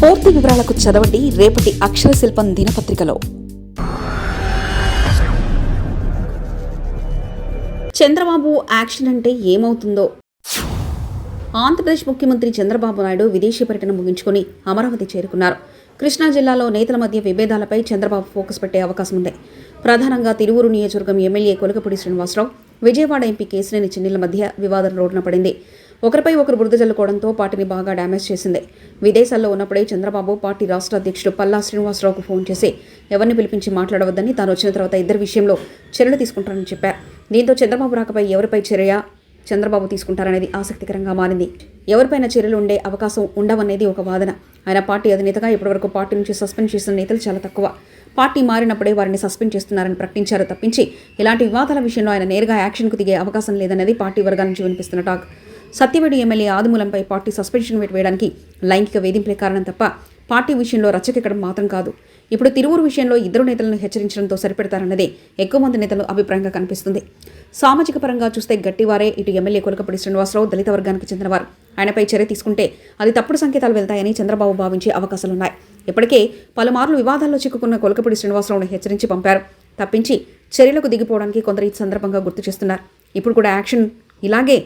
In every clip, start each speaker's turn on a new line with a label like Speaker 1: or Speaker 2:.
Speaker 1: పూర్తి వివరాలకు చదవండి రేపటి అక్షర శిల్పం దినపత్రికలో. చంద్రబాబు యాక్షన్ అంటే ఏమవుతుందో? ఆంధ్రప్రదేశ్ ముఖ్యమంత్రి చంద్రబాబు నాయుడు విదేశీ పర్యటన ముగించుకొని అమరావతి చేరుకున్నారు. కృష్ణా జిల్లాలో నేతల మధ్య విభేదాలపై చంద్రబాబు ఫోకస్ పెట్టే అవకాశం ఉంది. ప్రధానంగా తిరువురు నియోజకవర్గం ఎమ్మెల్యే కొలకపూడి శ్రీనివాసరావు విజయవాడ ఎంపీ కేసినేని చిన్నిల మధ్య వివాదం రోడ్డున పడింది. ఒకరిపై ఒకరు బురద చల్లుకోవడంతో పార్టీని బాగా డ్యామేజ్ చేసింది. విదేశాల్లో ఉన్నప్పుడే చంద్రబాబు పార్టీ రాష్ట్ర అధ్యక్షుడు పల్లా శ్రీనివాసరావుకు ఫోన్ చేసి ఎవరిని పిలిపించి మాట్లాడవద్దని తాను వచ్చిన తర్వాత ఇద్దరు విషయంలో చర్యలు తీసుకుంటారని చెప్పారు. దీంతో చంద్రబాబు రాకపై ఎవరిపై చర్య చంద్రబాబు తీసుకుంటారనేది ఆసక్తికరంగా మారింది. ఎవరిపైన చర్యలు ఉండే అవకాశం ఉండవనేది ఒక వాదన. ఆయన పార్టీ అధినేతగా ఇప్పటివరకు పార్టీ నుంచి సస్పెండ్ చేసిన నేతలు చాలా తక్కువ. పార్టీ మారినప్పుడే వారిని సస్పెండ్ చేస్తున్నారని ప్రకటించారు తప్పించి ఇలాంటి వివాదాల విషయంలో ఆయన నేరుగా యాక్షన్కు దిగే అవకాశం లేదనేది పార్టీ వర్గాల నుంచి వినిపిస్తున్న టాక్. సత్యవేడి ఎమ్మెల్యే ఆదిమూలంపై పార్టీ సస్పెన్షన్ వేటు వేయడానికి లైంగిక వేధింపులే కారణం తప్ప పార్టీ విషయంలో రచ్చకెక్కడం మాత్రం కాదు. ఇప్పుడు తిరువురు విషయంలో ఇద్దరు నేతలను హెచ్చరించడంతో సరిపెడతారన్నదే ఎక్కువ మంది నేతలు అభిప్రాయంగా కనిపిస్తుంది. సామాజిక పరంగా చూస్తే గట్టివారే ఇటు ఎమ్మెల్యే కొలకపూడి శ్రీనివాసరావు దళిత వర్గానికి చెందినవారు. ఆయనపై చర్య తీసుకుంటే అది తప్పుడు సంకేతాలు వెళ్తాయని చంద్రబాబు భావించే అవకాశాలున్నాయి. ఇప్పటికే పలుమార్లు వివాదాల్లో చిక్కుకున్న కొలకపూడి శ్రీనివాసరావును హెచ్చరించి పంపారు. తప్పించి చర్యలకు దిగిపోవడానికి కొందరు ఈ సందర్భంగా గుర్తు చేస్తున్నారు. ఇప్పుడు కూడా యాక్షన్ ఇలాగే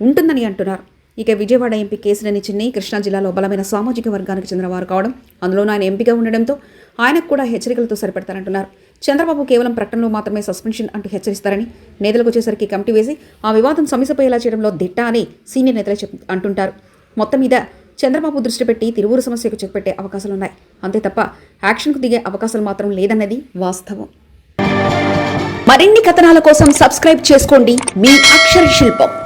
Speaker 1: ఉంటుందని అంటున్నారు. ఇక విజయవాడ ఎంపీ కేసినేని చిన్నయ్య కృష్ణా జిల్లాలో బలమైన సామాజిక వర్గానికి చెందినవారు కావడం అందులోనూ ఆయన ఎంపీగా ఉండడంతో ఆయనకు కూడా హెచ్చరికలతో సరిపెడతారంటున్నారు. చంద్రబాబు కేవలం ప్రకటనలో మాత్రమే సస్పెన్షన్ అంటూ హెచ్చరిస్తారని నేతలకు వచ్చేసరికి కమిటీ వేసి ఆ వివాదం సమస్యపోయేలా చేయడంలో దిట్ట అని సీనియర్ నేతలే చెప్ అంటుంటారు. మొత్తం మీద చంద్రబాబు దృష్టి పెట్టి తిరువురు సమస్యకు చెక్ అవకాశాలు అవకాశాలున్నాయి. అంతే తప్ప యాక్షన్కు దిగే అవకాశాలు మాత్రం లేదన్నది వాస్తవం. మరిన్ని కథనాల కోసం సబ్స్క్రైబ్ చేసుకోండి. మీ అక్షర శిల్పం.